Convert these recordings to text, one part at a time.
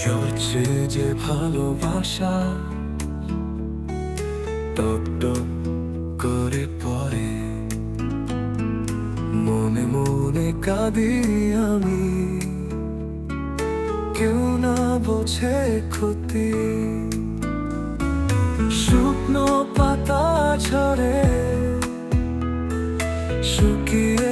ঝরছে যে ভালোবাসা টপ টপ করে পড়ে। মনে মনে আমি, কেউ না ক্ষতি। শুকনো পাতা শুকিয়ে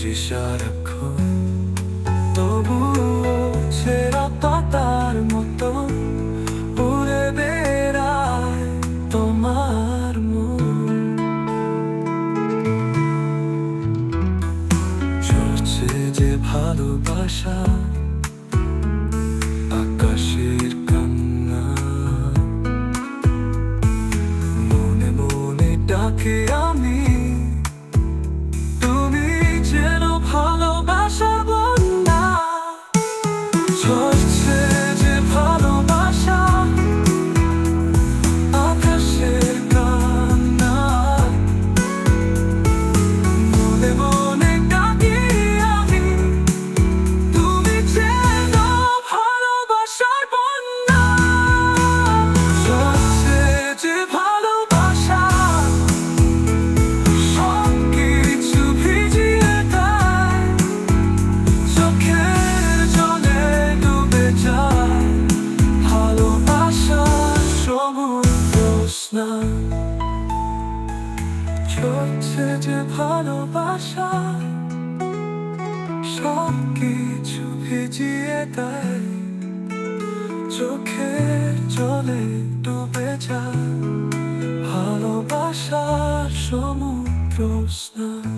খুঁজি সারাক্ষণ তবুও ছেঁড়া পাতার মতো উড়ে বেড়ায় তোমার মন। চলছে যে ভালোবাসা, আকাশের কান্না। মনে মনে ডাকে আমি স্নান চলছে যে ভালোবাসা সব কিছু ভিজিয়ে দেয়। চোখের জলে ডুবে যায়। ভালোবাসার সমুদ্র স্নান।